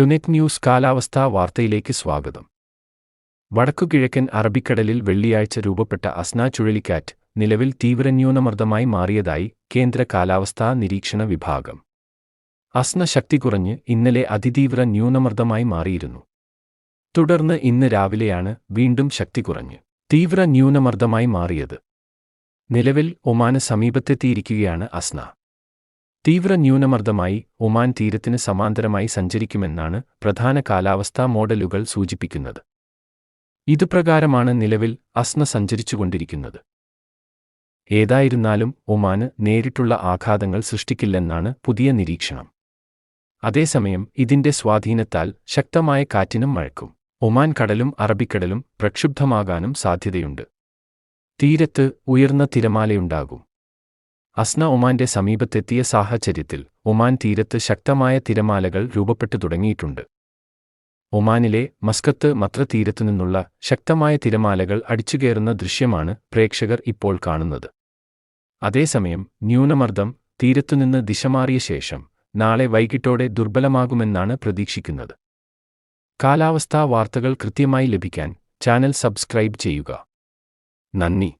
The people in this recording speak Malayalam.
ടുനെറ്റ് ന്യൂസ് കാലാവസ്ഥാ വാർത്തയിലേക്ക് സ്വാഗതം. വടക്കുകിഴക്കൻ അറബിക്കടലിൽ വെള്ളിയാഴ്ച രൂപപ്പെട്ട അസ്ന ചുഴലിക്കാറ്റ് നിലവിൽ തീവ്രന്യൂനമർദ്ദമായി മാറിയതായി കേന്ദ്ര കാലാവസ്ഥാ നിരീക്ഷണ വിഭാഗം. അസ്ന ശക്തി കുറഞ്ഞ് ഇന്നലെ അതിതീവ്ര ന്യൂനമർദ്ദമായി മാറിയിരുന്നു. തുടർന്ന് ഇന്ന് രാവിലെയാണ് വീണ്ടും ശക്തി കുറഞ്ഞ് തീവ്ര ന്യൂനമർദ്ദമായി മാറിയത്. നിലവിൽ ഒമാന് സമീപത്തെത്തിയിരിക്കുകയാണ് അസ്ന. തീവ്ര ന്യൂനമർദ്ദമായി ഒമാൻ തീരത്തിന് സമാന്തരമായി സഞ്ചരിക്കുമെന്നാണ് പ്രധാന കാലാവസ്ഥാ മോഡലുകൾ സൂചിപ്പിക്കുന്നത്. ഇതുപ്രകാരമാണ് നിലവിൽ അസ്ന സഞ്ചരിച്ചുകൊണ്ടിരിക്കുന്നത്. ഏതായിരുന്നാലും ഒമാന് നേരിട്ടുള്ള ആഘാതങ്ങൾ സൃഷ്ടിക്കില്ലെന്നാണ് പുതിയ നിരീക്ഷണം. അതേസമയം ഇതിന്റെ സ്വാധീനത്താൽ ശക്തമായ കാറ്റിനും മഴക്കും ഒമാൻ കടലും അറബിക്കടലും പ്രക്ഷുബ്ധമാകാനും സാധ്യതയുണ്ട്. തീരത്ത് ഉയർന്ന തിരമാലയുണ്ടാകും. അസ്ന ഒമാന്റെ സമീപത്തെത്തിയ സാഹചര്യത്തിൽ ഒമാൻ തീരത്ത് ശക്തമായ തിരമാലകൾ രൂപപ്പെട്ടു തുടങ്ങിയിട്ടുണ്ട്. ഒമാനിലെ മസ്കത്ത് മത്ര തീരത്തുനിന്നുള്ള ശക്തമായ തിരമാലകൾ അടിച്ചുകയറുന്ന ദൃശ്യമാണ് പ്രേക്ഷകർ ഇപ്പോൾ കാണുന്നത്. അതേസമയം ന്യൂനമർദ്ദം തീരത്തുനിന്ന് ദിശമാറിയ ശേഷം നാളെ വൈകിട്ടോടെ ദുർബലമാകുമെന്നാണ് പ്രതീക്ഷിക്കുന്നത്. കാലാവസ്ഥാ വാർത്തകൾ കൃത്യമായി ലഭിക്കാൻ ചാനൽ സബ്സ്ക്രൈബ് ചെയ്യുക. നന്ദി.